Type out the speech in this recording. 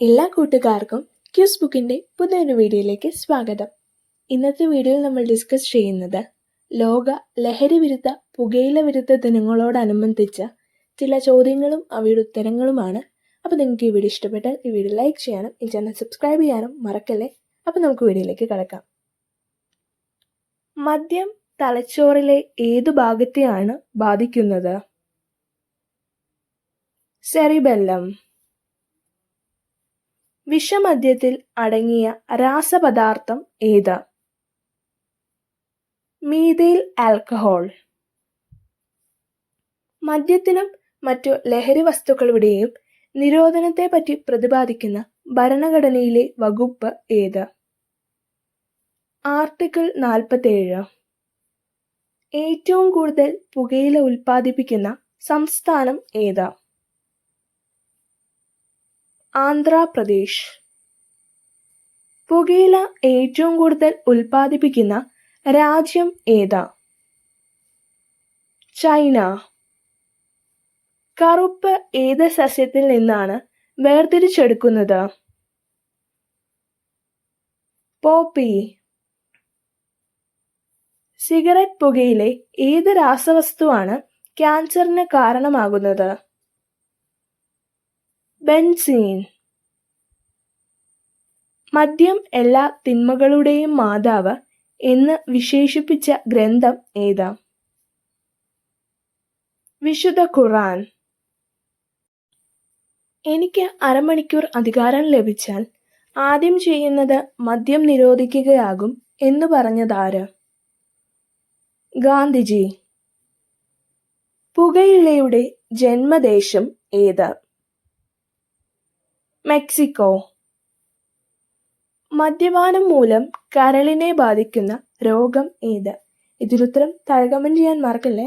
എല്ലാ കൂട്ടുകാർക്കും ക്യൂസ് ബുക്കിന്റെ പുതിയൊരു വീഡിയോയിലേക്ക് സ്വാഗതം. ഇന്നത്തെ വീഡിയോയിൽ നമ്മൾ ഡിസ്കസ് ചെയ്യുന്നത് ലോക ലഹരി വിരുദ്ധ പുകയില വിരുദ്ധ ദിനങ്ങളോടനുബന്ധിച്ച ചില ചോദ്യങ്ങളും അവയുടെ ഉത്തരങ്ങളുമാണ്. അപ്പോൾ നിങ്ങൾക്ക് ഈ വീഡിയോ ഇഷ്ടപ്പെട്ടാൽ ഈ വീഡിയോ ലൈക്ക് ചെയ്യാനും ഈ ചാനൽ സബ്സ്ക്രൈബ് ചെയ്യാനും മറക്കല്ലേ? അപ്പോൾ നമുക്ക് വീഡിയോയിലേക്ക് കിടക്കാം. മദ്യം തലച്ചോറിലെ ഏത് ഭാഗത്തെയാണ് ബാധിക്കുന്നത്? സെറിബെല്ലം. വിഷമദ്യത്തിൽ അടങ്ങിയ രാസപദാർത്ഥം ഏത്? Methyl alcohol. മദ്യത്തിനും മറ്റു ലഹരി വസ്തുക്കളുടെയും നിരോധനത്തെപ്പറ്റി പ്രതിപാദിക്കുന്ന ഭരണഘടനയിലെ വകുപ്പ് ഏത്? ആർട്ടിക്കിൾ നാൽപ്പത്തേഴ്. ഏറ്റവും കൂടുതൽ പുകയില ഉൽപ്പാദിപ്പിക്കുന്ന സംസ്ഥാനം ഏത്? ആന്ധ്രാപ്രദേശ്. പുകയില ഏറ്റവും കൂടുതൽ ഉൽപ്പാദിപ്പിക്കുന്ന രാജ്യം ഏതാ? ചൈന. കറുപ്പ് ഏത് സസ്യത്തിൽ നിന്നാണ് വേർതിരിച്ചെടുക്കുന്നത്? പോപ്പി. സിഗരറ്റ് പുകയിലെ ഏത് രാസവസ്തുവാണ് ക്യാൻസറിന് കാരണമാകുന്നത്? ബെൻസീൻ. മദ്യം എല്ലാ തിന്മകളുടെയും മാതാവ് എന്ന് വിശേഷിപ്പിച്ച ഗ്രന്ഥം ഏതാ? വിശുദ്ധ ഖുറാൻ എനിക്ക് അരമണിക്കൂർ അധികാരം ലഭിച്ചാൽ ആദ്യം ചെയ്യുന്നത് മദ്യം നിരോധിക്കുകയാകും എന്ന് പറഞ്ഞതാര്? ഗാന്ധിജി. പുകയിലയുടെ ജന്മദേശം ഏത്? മെക്സിക്കോ. മദ്യപാനം മൂലം കരളിനെ ബാധിക്കുന്ന രോഗം ഏത്? ഇതിലുത്തരം താഴെ ചെയ്യാൻ മറക്കല്ലേ